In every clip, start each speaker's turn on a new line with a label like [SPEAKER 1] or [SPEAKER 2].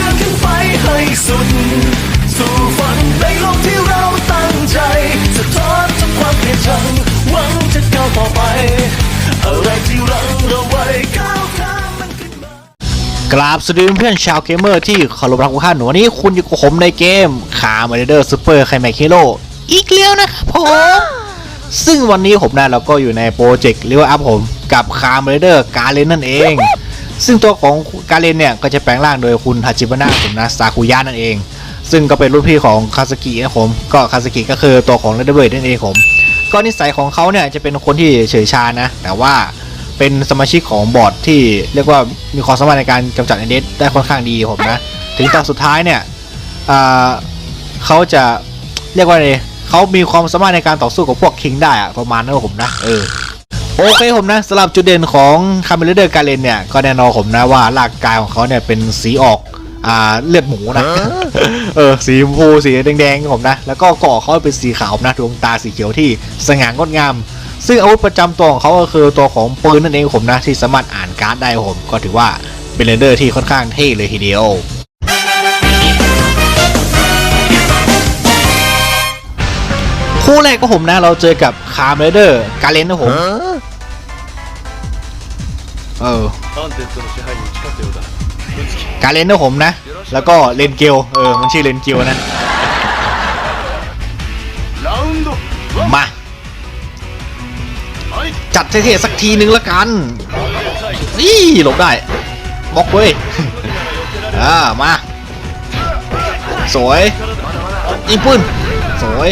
[SPEAKER 1] ยืนขึ้นไปให้สุด สู่ฝันในโลกที่เราตั้งใจสะทอนทุกความเกลียดชังหวังจะก้าวต่อไป อะไรที่รังเราไว้ก้าวข้ามมันขึ้นมา
[SPEAKER 2] กราบสวัสดีเพื่อนชาวเกมเมอร์ที่เคารพรักทุกท่านวันนี้คุณอยู่กับผมในเกมคาร์มาเดอร์ซูเปอร์ไคลแมคเฮโรอีกแล้วนะครับผมซึ่งวันนี้ผมนะเราก็อยู่ในโปรเจกต์เรียกว่าอัพผมกับคาร์มาเดอร์การเล่นนั่นเอง ซึ่งตัวของการเลนเนี่ยก็จะแปลงร่างโดยคุณฮาจิบะนะผมนะซากุยะนั่นเอง ซึ่งก็เป็นรุ่นพี่ของคาสกินะผมก็คาสกิก็คือตัวของเรดเบิร์ดนั่นเองผมก็นิสัยของเขาเนี่ยจะเป็นคนที่เฉยชานะ แต่ว่าเป็นสมาชิกของบอร์ดที่เรียกว่ามีความสามารถในการกำจัดไอเดสได้ค่อนข้างดีผมนะ ถึงตอนสุดท้ายเนี่ยเขาจะเรียกว่าไงเขามีความสามารถในการต่อสู้กับพวกคิงได้อะประมาณนั้นผมนะเออ โอเคผมนะสำหรับจุดเด่นของคาเมเลเดอร์การเลนเนี่ย ก็แน่นอนผมนะว่าร่างกายของเขาเนี่ยเป็นสีออกอ่าเลือดหมูนะเออสีชมพูสีแดงๆผมนะ แล้วก็เกาะเขาเป็นสีขาวนะดวงตาสีเขียวที่สง่างดงาม ซึ่งอาวุธประจำตัวของเขาก็คือตัวของปืนนั่นเองผมนะ ที่สามารถอ่านการ์ดได้ผม ก็ถือว่าเป็นเรนเดอร์ที่ค่อนข้างเท่เลยทีเดียวคู่แรกก็ผมนะเราเจอกับคาร์เมเดอร์การเลนนะผม เออ
[SPEAKER 3] アンデッドの支配に打ち勝ったようだ美月
[SPEAKER 2] การเล่นนะผมนะ แล้วก็เลนเกลเออ มันชื่อเลนเกลนะ
[SPEAKER 3] ラウンド
[SPEAKER 2] มา
[SPEAKER 3] はい
[SPEAKER 2] จัดเท่ๆสักทีนึงละกันนี่หลบได้บล็อกเว้ย อ่า มา สวยยิงปืนสวย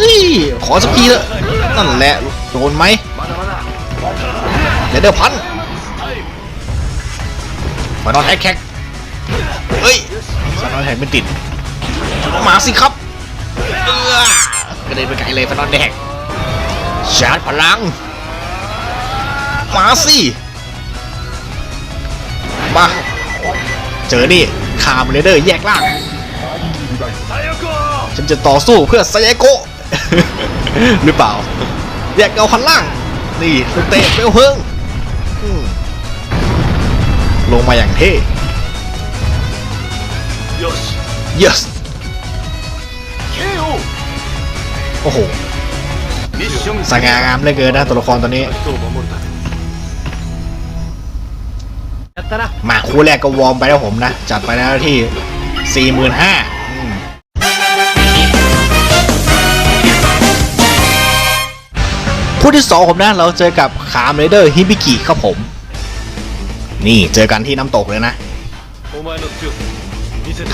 [SPEAKER 2] นี่ ขอสักทีเถอะนั่นแหละ โดนไหม เดี๋ยวเดี๋ยวพันฟานอนแฮกแคกเฮ้ยฟานอนแฮกไม่ติดมาสิครับเออกระเด็นไปไกลเลยฟานอนแดกชาร์จพลังมาสิมาเจอนี่คามเรเดอร์แยกล่าง ฉันจะต่อสู้เพื่อไซยาโกะหรือเปล่า แยกเอาพันล่าง นี่ลูกเตะเปลวเพลิงอืม ลงมาอย่างเท่
[SPEAKER 3] yes
[SPEAKER 2] yes
[SPEAKER 3] KO
[SPEAKER 2] โอ้โหสง่างามเลยเกินนะตัวละครตัวนี้ มาคู่แรกก็วอร์มไปแล้วผมนะ จัดไปแล้วที่ 45,000 คู่ที่ 2 ผมนะ เราเจอกับขามเรเดอร์ฮิบิกิครับผม นี่เจอกันที่น้ำตกเลยนะ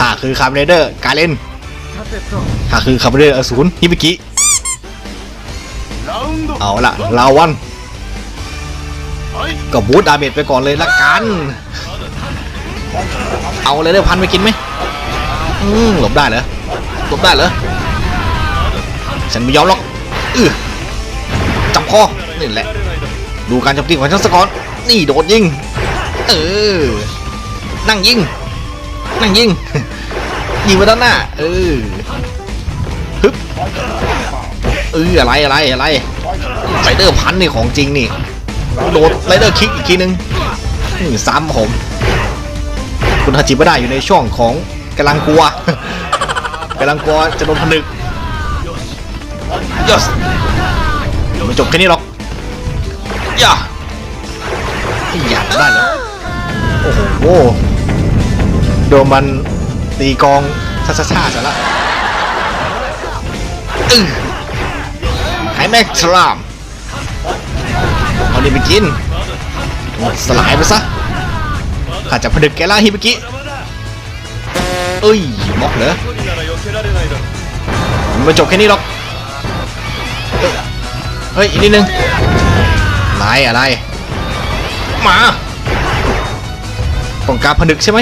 [SPEAKER 2] ค่ะคือคามเรเดอร์กาเลนค่ะคือคามเรเดอร์อสูรฮิบิกิ เอาละลาวัน ก็บูทดาเมจไปก่อนเลยละกัน เอาเลยเด้อพันไปกินไหมหลบได้เหรอ หลบได้เหรอ ฉันไม่ยอมหรอก อือ จับคอนี่แหละ ดูการโจมตีของฉันสกอนนี่โดดยิง เออ นั่งยิง นั่งยิง ยิงไปด้านหน้า เออ ฮึบ เอออะไรอะไรอะไรไรเดอร์พันนี่ของจริงนี่ โดดไรเดอร์คิกอีกทีนึงซ้ำผม คุณฮาจิไม่ได้อยู่ในช่วงของกำลังกลัวกำลังกลัวจะโดนผนึกยส บแค่นี้หรอกอย่าอย่าได้แล้วโอ้โหโดนมันตีกองซาซาซาซะละอึ้งแม็กสลามเอาดิไปกิน สลายไปซะข้าจะผดึกแกล่าฮิบกิเอ้ยม็อกเหรอมันจบแค่นี้หรอก เอ้ยเฮ้ย อีกนิดนึงอะไรอะไร มาต้องการผนึกใช่ไหม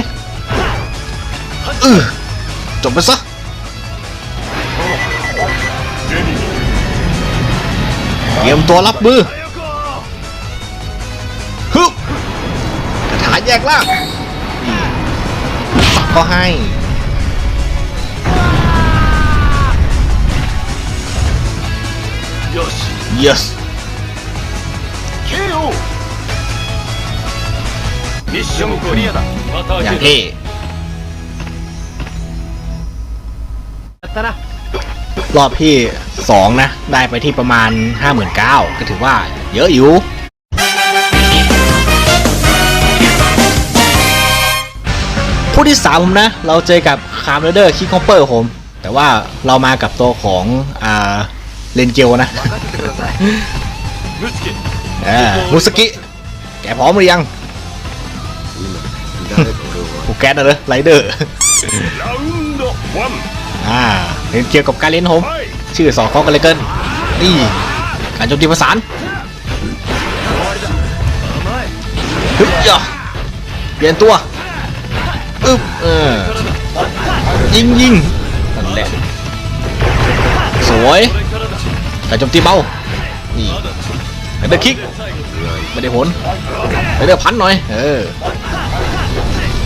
[SPEAKER 2] เออจบไปซะเตรียมตัวรับมือฮึบกระถาแยกล่างสับก็ให้ yes
[SPEAKER 3] KO ミッションクリアだ
[SPEAKER 2] อย่างเท่
[SPEAKER 3] やったな
[SPEAKER 2] รอบที่ 2 นะ ได้ไปที่ประมาณ 59,000ก็ถือว่าเยอะอยู่ คู่ที่ 3 ผมนะ เราเจอกับคาร์มเดอร์คิกคอปเปอร์ผม แต่ว่าเรามากับตัวของ อ่า เล่นเจลนะอ่มุสกิ แกพร้อมหรือยังกูแก๊สนะเด้อไรเดอร์อ่าเล่นเกี่ยวกับการเล่น
[SPEAKER 3] โฮม
[SPEAKER 2] ชื่อสองข้อกันเลยเกินนี่การโจมตีประสานฮึยยเปลี่ยนตัวอึ๊บเออยิงยิงนั่นแหละสวย แต่จมตีเบา นี่ไปเดือคิกไม่ได้ผลไปเดือพันหน่อย เออ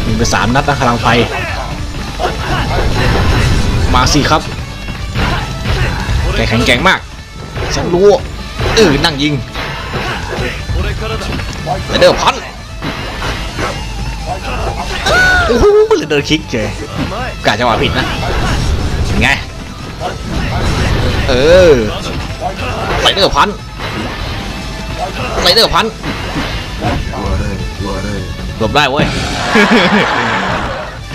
[SPEAKER 2] มีไปสามนัดนะพลังไฟ มาสิครับแกแข็งแกร่งมาก ฉันรู้เออนั่งยิง
[SPEAKER 3] ไป
[SPEAKER 2] เดือพันโอ้โหเลยเดินคิกเจกะจะงหวะผิดนะไง เออ เดอร์พันไรเดอร์พันหลบได้เว้ย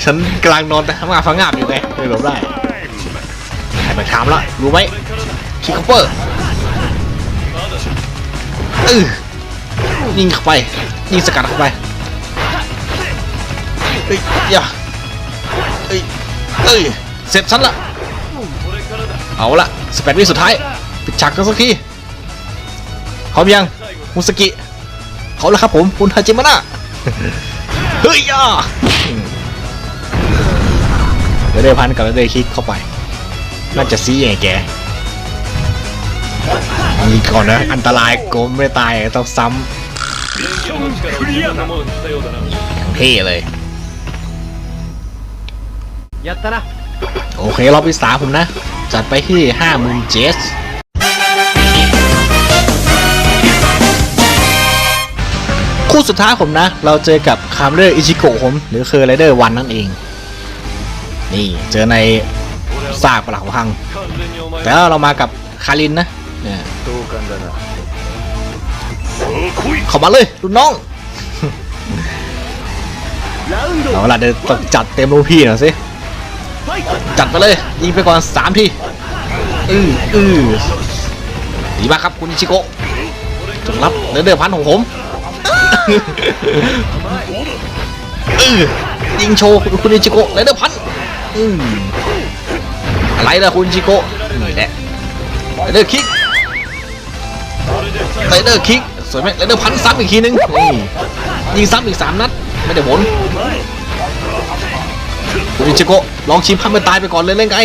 [SPEAKER 2] ฉันกำลังนอนแต่ทำงานฟังงาบอยู่ไงไม่หลบได้ใครมาชามละรู้ไหมคิกเปอร์เออยิงเข้าไป ยิงสกัดเข้าไปเอ้ยอย่าเอ้ยเอ้ยเสร็จฉันละเอาละสเปดวิสุดท้ายปิดฉากกันสักที ร้อมยังมุสกิเขาแล้วครับผมคุณฮาจิมะนะเฮ้ยยาเดี๋ยวได้พันกับแล้วได้คลิกเข้าไป น่าจะซีไงแกมีก่อนนะ อันตรายโกมไม่ตายต้องซ้ำเท่เลยโอเครอบที่สามผมนะ จัดไปที่ห้ามุมเจส คู่สุดท้ายผมนะ เราเจอกับคามเดอร์อิชิโกะผม หรือเคอร์ไรเดอร์วันนั่นเอง นี่เจอในซากปลักหัง แต่เรามากับคารินนะเนี่ยเข้ามาเลยรุ่นน้องเอาละเดี๋ยวจัดเต็มรูพี่หน่อยสิจัดไปเลยยิงไปก่อนสามทีอืออือดีมากครับคุณอิชิโกะจงรับเดืเดือดพันของผม ยิงโชว์คุณอิจิโกะไรเดอร์พันอืมอะไรล่ะคุณจิโกะนี่แหละไรเดอร์คิกไรเดอร์คิกสวยไหมไรเดอร์พันซ้ำอีกทีนึงยิงซ้ำอีกสามนัด ไม่ได้ผลคุณอิจิโกะลองชิมพันไปตายไปก่อนเลยเล่นไง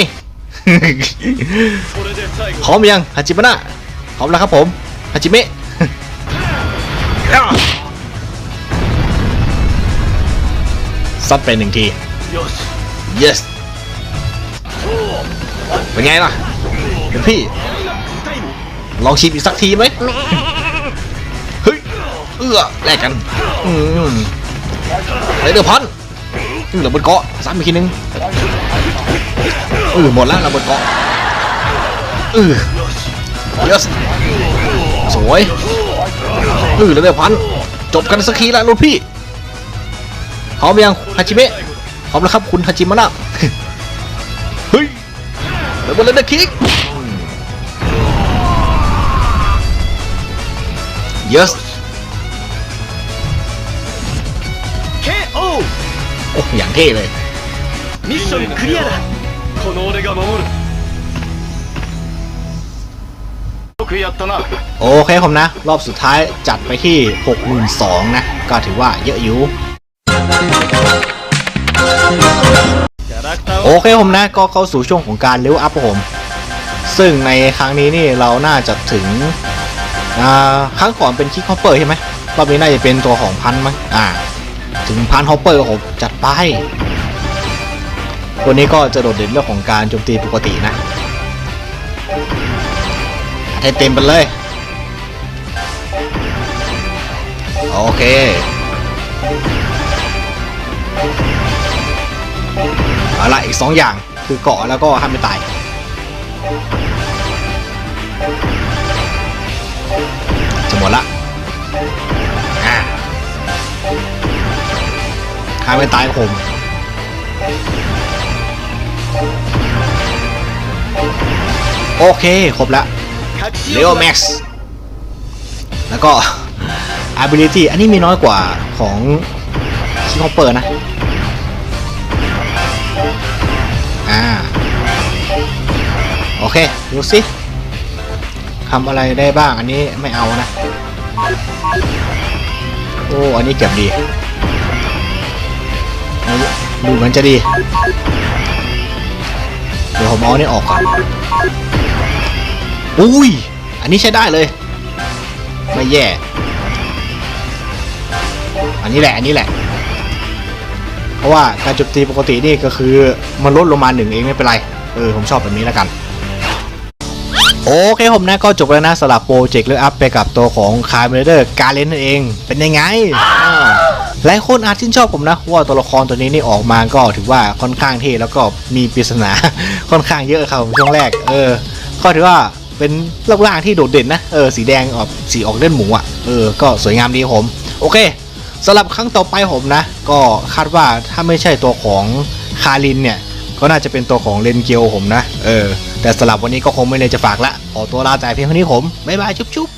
[SPEAKER 2] พร้อมยังฮาจิมะนะพร้อมแล้วครับผมฮาจิเมะ ซัดไปหนึ่งที
[SPEAKER 3] よし
[SPEAKER 2] yes เป็นไงล่ะเป็นพี่ ลองชิมอีกสักทีไหมเฮ้ย เอื้อแลกกัน อืมไรเดอร์พันอือระเบิดเกาะซ้ำอีกทีนึงอือหมดแล้วระเบิดเกาะอือ yes สวยอือไรเดอร์พัน จบกันสักทีแล้วลูกพี่พ ร้อมยังฮาจิเมะพร้อมแล้วครับคุณฮาจิมะนะ เฮ้ยระเบิดเลยนะคิก yes
[SPEAKER 3] KO
[SPEAKER 2] โอ้อย่างเท่เลย
[SPEAKER 3] ミッションクリアだこの俺が守るよくやったな
[SPEAKER 2] โอเคผมนะ รอบสุดท้ายจัดไปที่ 62,000นะ ก็ถือว่าเยอะอยู่
[SPEAKER 3] キャラクター
[SPEAKER 2] โอเคผมนะก็เข้าสู่ช่วงของการเลเวลอัพผม ซึ่งในครั้งนี้นี่เราน่าจะถึงครั้งก่อนเป็นคิกฮอปเปอร์ใช่ไหมรอบนี้น่าจะเป็นตัวของพันมั้งอ่า ถึงพันฮอปเปอร์ผมจัดไปวันนี้ก็จะโดดเด่นเรื่องของการโจมตีปกตินะให้เต็มไปเลย โอเค ละอีก 2 อย่างคือเกาะแล้วก็ห้ามไม่ตาย จะหมดละอ่าห้ามไม่ตายผมโอเค ครบแล้วเลโอแม็กซ์แล้วก็ ability อันนี้มีน้อยกว่าของคิงคอปเปอร์นะ อ่า โอเค ดูสิทำอะไรได้บ้าง อันนี้ไม่เอานะ โอ้ อันนี้เก็บดี ดูเหมือนจะดี เดี๋ยวผมเอาอันนี้ออกก่อน อุ้ย อันนี้ใช้ได้เลย ไม่แย่ อันนี้แหละ อันนี้แหละ ราะว่าการโจมตีปกตินี่ก็คือมันลดลงมาหนึ่งเองไม่เป็นไรเออผมชอบแบบนี้แล้วกันโอเคผมนะก็จบแล้วนะสำหรับโปรเจกต์เลือกอัพไปกับตัวของคาร์เมเดอร์การเลนนั่นเอง เป็นยังไงหลายคนอาจชื่นชอบผมนะว่าตัวละครตัวนี้นี่ออกมาก็ถือว่าค่อนข้างเท่แล้วก็มีปริศนาค่อนข้างเยอะครับช่วงแรก เออ ก็ถือว่าเป็นรูปร่างที่โดดเด่นนะเออสีแดงออกสีออกเล่นหมูอะเออก็สวยงามดีผม โอเค สำหรับครั้งต่อไปผมนะ ก็คาดว่าถ้าไม่ใช่ตัวของคารินเนี่ย ก็น่าจะเป็นตัวของเลนเกียวผมนะ เออ แต่สำหรับวันนี้ก็คงไม่เลยจะฝากละ ขอตัวลาจากเพียงเท่านี้ผม บ๊ายบาย ชุบชุบ